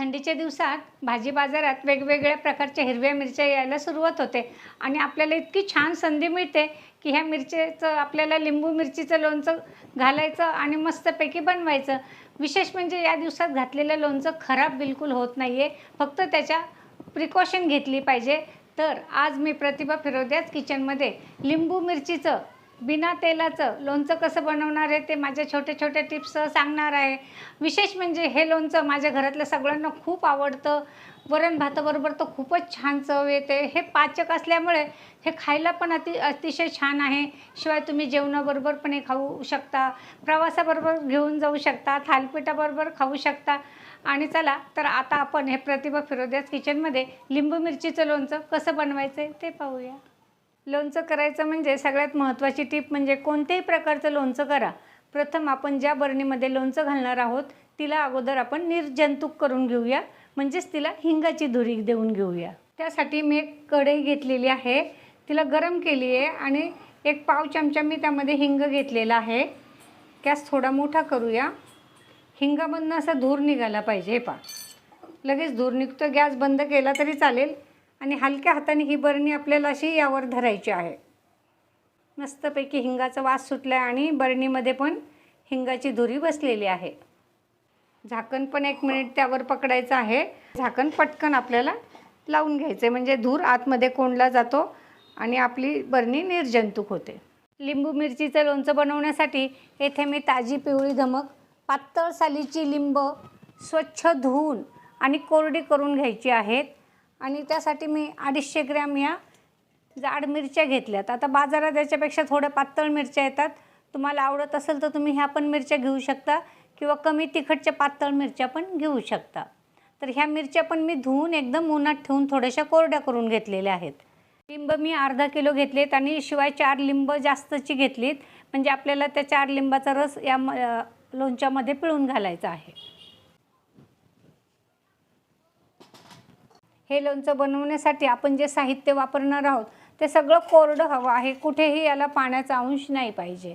थंडीच्या दिवसात भाजी बाजारात वेगवेगळ्या प्रकारच्या हिरव्या मिरच्या यायला सुरुवात होते. आणि आपल्याला इतकी छान संधी मिळते की ह्या मिरचीचं आपल्याला लिंबू मिरचीचं लोणचं घालायचं आणि मस्तपैकी बनवायचं. विशेष म्हणजे या दिवसात घातलेलं लोणचं खराब बिलकुल होत नाही आहे फक्त त्याच्या प्रिकॉशन घेतली पाहिजे. तर आज मी प्रतिभा फिरोद्याच किचनमध्ये लिंबू मिरचीचं बिना तेलाचं लोणचं कसं बनवणार आहे ते माझ्या छोट्या छोट्या टिप्स सांगणार आहे. विशेष म्हणजे हे लोणचं माझ्या घरातल्या सगळ्यांना खूप आवडतं. वरण भाताबरोबर तर खूपच छान चव येते. हे पाचक असल्यामुळे हे खायला पण अति अतिशय छान आहे. शिवाय तुम्ही जेवणाबरोबर पण हे खाऊ शकता. प्रवासाबरोबर घेऊन जाऊ शकता. थालपिठाबरोबर खाऊ शकता. आणि चला तर आता आपण हे प्रतिभा फिरोद्यास किचनमध्ये लिंबू मिरचीचं लोणचं कसं बनवायचं आहे ते पाहूया. लोणचं करायचं म्हणजे सगळ्यात महत्त्वाची टीप म्हणजे कोणत्याही प्रकारचं लोणचं करा. प्रथम आपण ज्या बरणीमध्ये लोणचं घालणार आहोत तिला अगोदर आपण निर्जंतुक करून घेऊया. म्हणजेच तिला हिंगाची धुरी देऊन घेऊया. त्यासाठी मी एक कढई घेतलेली आहे. तिला गरम केली आहे आणि एक पाव चमचा मी त्यामध्ये हिंग घेतलेला आहे. गॅस थोडा मोठा करूया. हिंगामधनं असा धूर निघाला पाहिजे हे पा लगेच धूर निघतो गॅस बंद केला तरी चालेल. आणि हलक्या हाताने ही बरणी आपल्याला अशी यावर धरायची आहे. मस्तपैकी हिंगाचा वास सुटला आहे आणि बरणीमध्ये पण हिंगाची धुरी बसलेली आहे. झाकण पण एक मिनिट त्यावर पकडायचं आहे. झाकण पटकन आपल्याला लावून घ्यायचं आहे म्हणजे धूर आतमध्ये कोंडला जातो आणि आपली बरणी निर्जंतुक होते. लिंबू मिरचीचं लोणचं बनवण्यासाठी येथे मी ताजी पिवळी धमक पातळ सालीची लिंब स्वच्छ धुवून आणि कोरडी करून घ्यायची आहेत. आणि त्यासाठी मी अडीचशे ग्रॅम या जाड मिरच्या घेतल्यात. आता बाजारात याच्यापेक्षा थोड्या पातळ मिरच्या येतात. तुम्हाला आवडत असेल तर तुम्ही ह्या पण मिरच्या घेऊ शकता किंवा कमी तिखटच्या पातळ मिरच्या पण घेऊ शकता. तर ह्या मिरच्या पण मी धुवून एकदम उन्हात ठेवून थोड्याशा कोरड्या करून घेतलेल्या आहेत. लिंब मी अर्धा किलो घेतलेत आणि शिवाय चार लिंब जास्तची घेतलीत. म्हणजे आपल्याला त्या चार लिंबाचा रस या म- लोणच्यामध्ये पिळून घालायचा आहे. हे लोणचं बनवण्यासाठी आपण जे साहित्य वापरणार आहोत ते सगळं कोरडं हवं आहे. कुठेही याला पाण्याचा अंश नाही पाहिजे.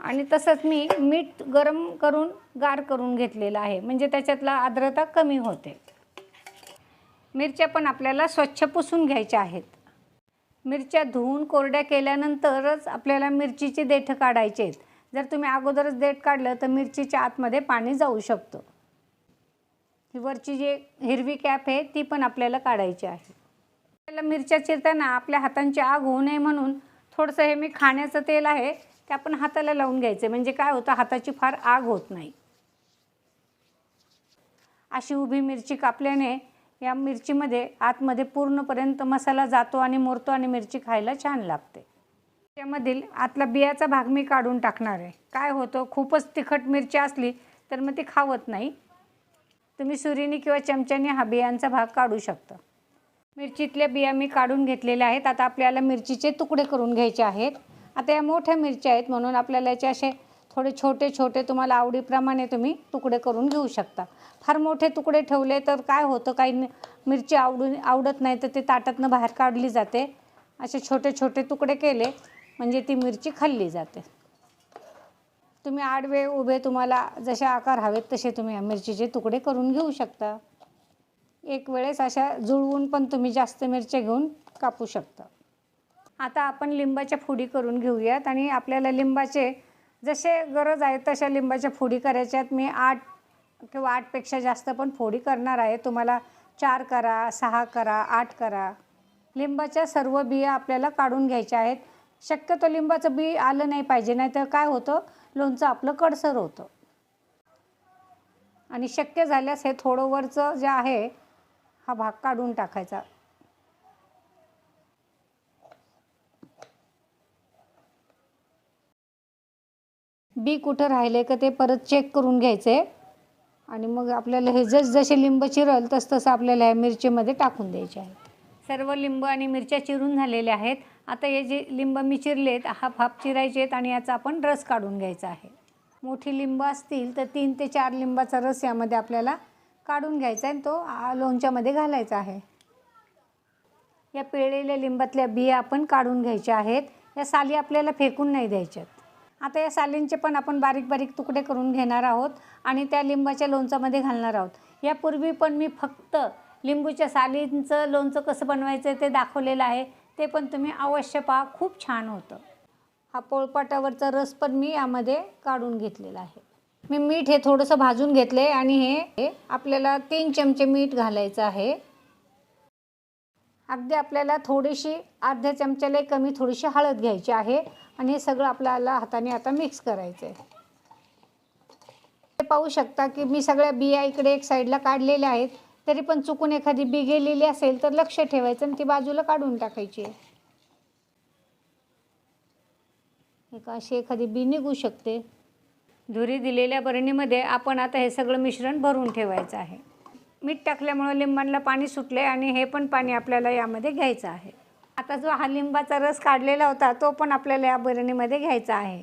आणि तसंच मी मीठ गरम करून गार करून घेतलेलं आहे. म्हणजे त्याच्यातला आर्द्रता कमी होते. मिरच्या पण आपल्याला स्वच्छ पुसून घ्यायच्या आहेत. मिरच्या धुवून कोरड्या केल्यानंतरच आपल्याला मिरचीचे देठं काढायचे आहेत. जर तुम्ही अगोदरच देठ काढलं तर मिरचीच्या आतमध्ये पाणी जाऊ शकतं. ही वरची जी हिरवी कॅप आहे ती पण आपल्याला काढायची आहे. आपल्याला मिरच्या चिरताना आपल्या हातांची आग होऊ नये म्हणून थोडंसं हे मी खाण्याचं तेल आहे ते आपण हाताला लावून घ्यायचं. म्हणजे काय होतं हाताची फार आग होत नाही. अशी उभी मिरची कापल्याने या मिरचीमध्ये आतमध्ये पूर्णपर्यंत मसाला जातो आणि मोरतो आणि मिरची खायला छान लागते. त्यामधील आतला बियाचा भाग मी काढून टाकणार आहे. काय होतं खूपच तिखट मिरची असली तर मग ती खावत नाही. तुम्ही सुरीने किंवा चमच्याने हा बियांचा भाग काढू शकता. मिरचीतल्या बिया मी काढून घेतलेल्या आहेत. आता आपल्याला मिरचीचे तुकडे करून घ्यायचे आहेत. आता या मोठ्या मिरच्या आहेत म्हणून आपल्याला याचे असे थोडे छोटे छोटे तुम्हाला आवडीप्रमाणे तुम्ही तुकडे करून घेऊ शकता. फार मोठे तुकडे ठेवले तर काय होतं? काही मिरची आवडून आवडत नाही तर ते ताटातनं बाहेर काढली जाते. असे छोटे छोटे तुकडे केले म्हणजे ती मिरची खाल्ली जाते. तुम्ही आडवे उभे तुम्हाला जसे आकार हवेत तसे तुम्ही मिरचीचे तुकडे करून घेऊ शकता. एक वेळेस अशा जुळवून पण तुम्ही जास्त मिरच्या घेऊन कापू शकता. आता आपण लिंबाच्या फोडी करून घेऊयात आणि आपल्याला लिंबाचे जसे गरज आहे तशा लिंबाच्या फोडी करायच्यात. मी आठ किंवा आठपेक्षा जास्त पण फोडी करणार आहे. तुम्हाला चार करा सहा करा आठ करा. लिंबाच्या सर्व बिया आपल्याला काढून घ्यायच्या आहेत. शक्यतो लिंबाचं बी आलं नाही पाहिजे नाही तर काय होतं? लोणचं आपलं कडसर होतं. आणि शक्य झाल्यास हे थोडं वरचं जे आहे हा भाग काढून टाकायचा. बी कुठं राहिले का ते परत चेक करून घ्यायचे. आणि मग आपल्याला हे जस जसे लिंब चिरल तस तसं आपल्याला या मिरचीमध्ये टाकून द्यायचे आहेत सर्व लिंब आणि मिरच्या चिरून झालेल्या आहेत. आता हे जे लिंब मी चिरलेत हाफ हाफ चिरायचे आहेत आणि याचा आपण रस काढून घ्यायचा आहे. मोठी लिंब असतील तर तीन ते चार लिंबाचा रस यामध्ये आपल्याला काढून घ्यायचा आहे आणि तो लोणच्यामध्ये घालायचा आहे. या पिळलेल्या लिंबातल्या बिया आपण काढून घ्यायच्या आहेत. या साली आपल्याला फेकून नाही द्यायच्यात. आता या सालींचे पण आपण बारीक बारीक तुकडे करून घेणार आहोत आणि त्या लिंबाच्या लोणचामध्ये घालणार आहोत. यापूर्वी पण मी फक्त लिंबूच्या सालींचं लोणचं कसं बनवायचं ते दाखवलेलं आहे. ते पण तुम्ही अवश्य पहा खूप छान होतं. हा पोळपाटावरचा रस पण मी यामध्ये काढून घेतलेला आहे. मी मीठ हे थोडंसं भाजून घेतले आणि हे आपल्याला तीन चमचे मीठ घालायचं आहे. अगदी आपल्याला थोडीशी अर्ध्या चमच्याला कमी थोडीशी हळद घ्यायची आहे आणि हे सगळं आपल्याला हाताने आता मिक्स करायचं आहे पाहू शकता की मी सगळ्या बिया इकडे एक साईडला काढलेल्या आहेत. तरी पण चुकून एखादी बी गेलेली असेल तर लक्ष ठेवायचं आणि ती बाजूला काढून टाकायची. आहे एक अशी एखादी बी निघू शकते. धुरी दिलेल्या बरणीमध्ये आपण आता हे सगळं मिश्रण भरून ठेवायचं आहे. मीठ टाकल्यामुळं लिंबांना पाणी सुटले आणि हे पण पाणी आपल्याला यामध्ये घ्यायचं आहे. आता जो हा लिंबाचा रस काढलेला होता तो पण आपल्याला या बरणीमध्ये घ्यायचा आहे.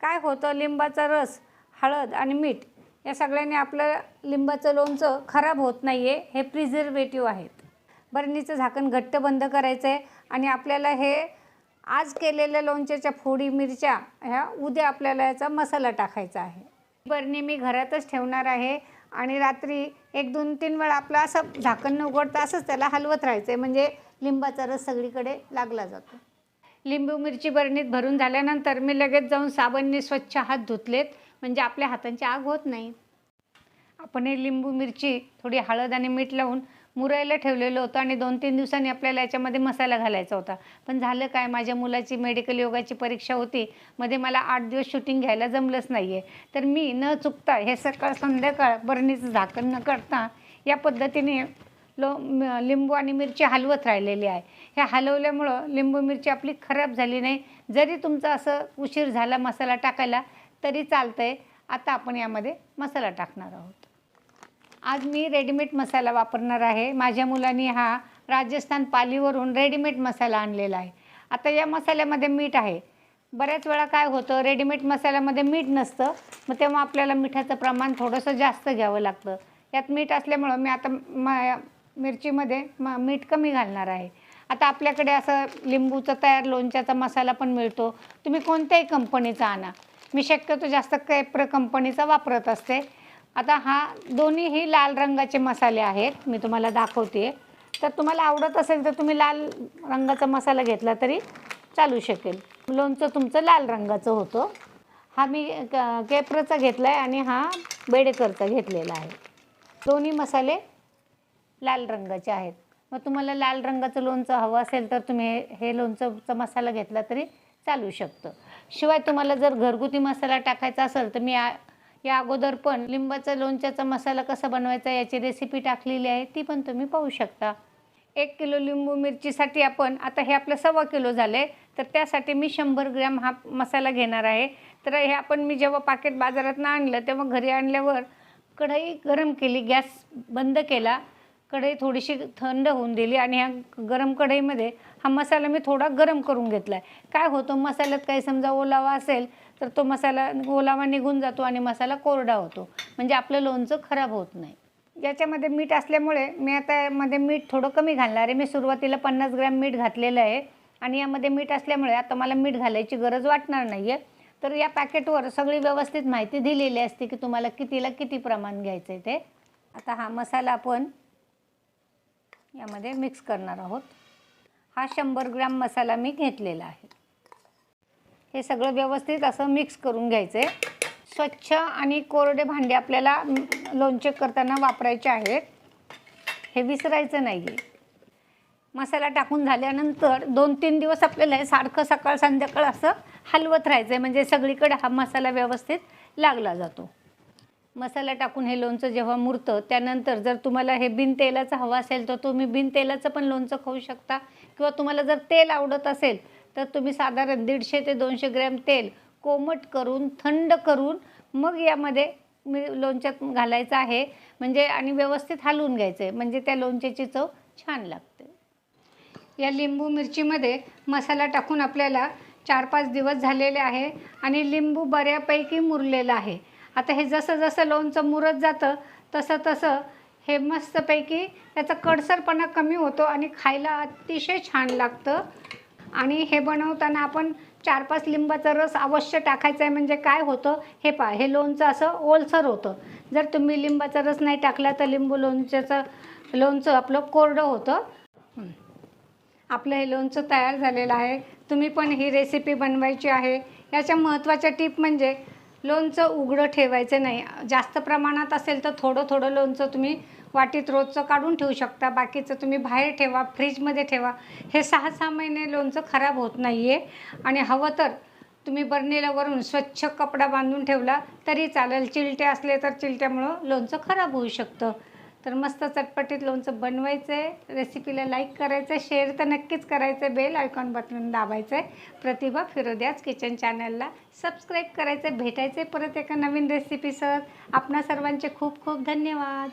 काय होतं? लिंबाचा रस हळद आणि मीठ या सगळ्यांनी आपलं लिंबाचं लोणचं खराब होत नाही आहे हे प्रिझर्वेटिव्ह आहेत. बरणीचं झाकण घट्ट बंद करायचं आहे आणि आपल्याला हे आज केलेल्या लोणच्याच्या फोडी मिरच्या ह्या उद्या आपल्याला याचा मसाला टाकायचा आहे. बरणी मी घरातच ठेवणार आहे आणि रात्री एक दोन तीन वेळा आपलं असं झाकण न उघडता असंच त्याला हलवत राहायचं आहे म्हणजे लिंबाचा रस सगळीकडे लागला जातो. लिंबू मिरची बरणीत भरून झाल्यानंतर मी लगेच जाऊन साबणने स्वच्छ हात धुतलेत. म्हणजे आपल्या हातांची आग होत नाही. आपण हे लिंबू मिरची थोडी हळद आणि मीठ लावून मुरायला ठेवलेलं होतं आणि दोन तीन दिवसांनी आपल्याला याच्यामध्ये मसाला घालायचा होता. पण झालं काय? माझ्या मुलाची मेडिकल योगाची परीक्षा होती. मध्ये मला आठ दिवस शूटिंग घ्यायला जमलंच नाही आहे तर मी न चुकता हे सकाळ संध्याकाळ बरणीचं झाकण न करता या पद्धतीने लो लिंबू आणि मिरची हलवत राहिलेली आहे. ह्या हलवल्यामुळं लिंबू मिरची आपली खराब झाली नाही. जरी तुमचा असं उशीर झाला मसाला टाकायला तरी चालतं आहे आता आपण यामध्ये मसाला टाकणार आहोत. आज मी रेडीमेड मसाला वापरणार आहे. माझ्या मुलांनी हा राजस्थान पालीवरून रेडीमेड मसाला आणलेला आहे. आता या मसाल्यामध्ये मीठ आहे. बऱ्याच वेळा काय होतं रेडीमेड मसाल्यामध्ये मीठ नसतं. मग तेव्हा आपल्याला मिठाचं प्रमाण थोडंसं जास्त घ्यावं लागतं. यात मीठ असल्यामुळं मी आता म मिरचीमध्ये म मीठ कमी घालणार आहे. आता आपल्याकडे असं लिंबूचा तयार लोणच्याचा मसाला पण मिळतो. तुम्ही कोणत्याही कंपनीचा आणा. मी शक्यतो जास्त कैप्र कंपनीचा वापरत असते. आता हा दोन्हीही लाल रंगाचे मसाले आहेत मी तुम्हाला दाखवते. तर तुम्हाला आवडत असेल तर तुम्ही लाल रंगाचा मसाला घेतला तरी चालू शकेल. लोणचं तुमचं लाल रंगाचं होतं. हा मी क- केप्रचा घेतला आहे आणि हा बेडेकरचा घेतलेला आहे. दोन्ही मसाले लाल रंगाचे आहेत. मग तुम्हाला लाल रंगाचं लोणचं हवं असेल तर तुम्ही हे- हे लोणचंचा मसाला घेतला तरी चालू शकतं. शिवाय तुम्हाला जर घरगुती मसाला टाकायचा असेल तर मी या या अगोदर पण लिंबाचा लोणच्याचा मसाला कसा बनवायचा याची रेसिपी टाकलेली आहे ती पण तुम्ही पाहू शकता. एक किलो लिंबू मिरचीसाठी आपण आता हे आपलं सव्वा किलो झाले तर त्यासाठी मी शंभर ग्रॅम हा मसाला घेणार आहे. तर हे आपण मी जेव्हा पाकिट बाजारातनं आणलं तेव्हा घरी आणल्यावर कढई गरम केली गॅस बंद केला कढई थोडीशी थंड होऊन दिली आणि ह्या गरम कढईमध्ये हा मसाला मी थोडा गरम करून घेतला आहे काय होतं मसाल्यात काही समजा ओलावा असेल तर तो मसाला ओलावा निघून जातो आणि मसाला कोरडा होतो. म्हणजे आपलं लोणचं खराब होत नाही. याच्यामध्ये मीठ असल्यामुळे मी आता यामध्ये मीठ थोडं कमी घालणार आहे. मी सुरुवातीला पन्नास ग्रॅम मीठ घातलेलं आहे आणि यामध्ये मीठ असल्यामुळे आता मला मीठ घालायची गरज वाटणार नाही आहे तर या पॅकेटवर सगळी व्यवस्थित माहिती दिलेली असते की तुम्हाला कितीला किती प्रमाण घ्यायचं आहे ते. आता हा मसाला आपण यामध्ये मिक्स करणार आहोत. हा शंभर ग्रॅम मसाला मी घेतलेला आहे. हे सगळं व्यवस्थित असं मिक्स करून घ्यायचं आहे स्वच्छ आणि कोरडे भांडे आपल्याला लोणचे करताना वापरायचे आहेत. हे विसरायचं नाही आहे मसाला टाकून झाल्यानंतर दोन तीन दिवस आपल्याला हे सारखं सकाळ संध्याकाळ असं हलवत राहायचं आहे म्हणजे सगळीकडे हा मसाला व्यवस्थित लागला जातो. मसाला टाकून हे लोणचं जेव्हा मुरतं त्यानंतर जर तुम्हाला हे बिन तेलाचं हवं असेल तर तुम्ही बिन तेलाचं पण लोणचं खाऊ शकता. किंवा तुम्हाला जर तेल आवडत असेल तर तुम्ही साधारण दीडशे ते दोनशे ग्रॅम तेल कोमट करून थंड करून मग यामध्ये मी लोणच्यात घालायचं आहे. म्हणजे आणि व्यवस्थित हलवून घ्यायचं आहे म्हणजे त्या लोणच्याची चव छान लागते. या लिंबू मिरचीमध्ये मसाला टाकून आपल्याला चार पाच दिवस झालेले आहे आणि लिंबू बऱ्यापैकी मुरलेलं आहे. आता हे जसं जसं लोणचं मुरत जातं तसं तसं हे मस्तपैकी त्याचा कडसरपणा कमी होतो आणि खायला अतिशय छान लागतं. आणि हे बनवताना आपण चार पाच लिंबाचा रस अवश्य टाकायचा आहे. म्हणजे काय होतं? हे पहा हे लोणचं असं ओलसर होतं. जर तुम्ही लिंबाचा रस नाही टाकला तर लिंबू लोणच्याचं लोणचं आपलं कोरडं होतं. आपलं हे लोणचं तयार झालेलं आहे. तुम्ही पण ही रेसिपी बनवायची आहे. याच्या महत्त्वाच्या टीप म्हणजे लोणचं उघडं ठेवायचं नाही. जास्त प्रमाणात असेल तर थोडं थोडं लोणचं तुम्ही वाटीत रोजचं काढून ठेवू शकता. बाकीचं तुम्ही बाहेर ठेवा फ्रीजमध्ये ठेवा. हे सहा सहा महिने लोणचं खराब होत नाही आहे आणि हवं तर तुम्ही बर्नीला वरून स्वच्छ कपडा बांधून ठेवला तरी चालेल. चिलटे असले तर चिलट्यामुळं लोणचं खराब होऊ शकतं. तर मस्त चटपटीत लोणचं बनवायचं आहे रेसिपीला लाईक करायचं आहे शेअर तर नक्कीच करायचं आहे बेल आयकॉन बटन दाबायचं आहे प्रतिभा फिरोद्याच किचन चॅनलला सबस्क्राईब करायचं आहे भेटायचं आहे परत एका नवीन रेसिपीसह आपणा सर्वांचे खूप खूप धन्यवाद.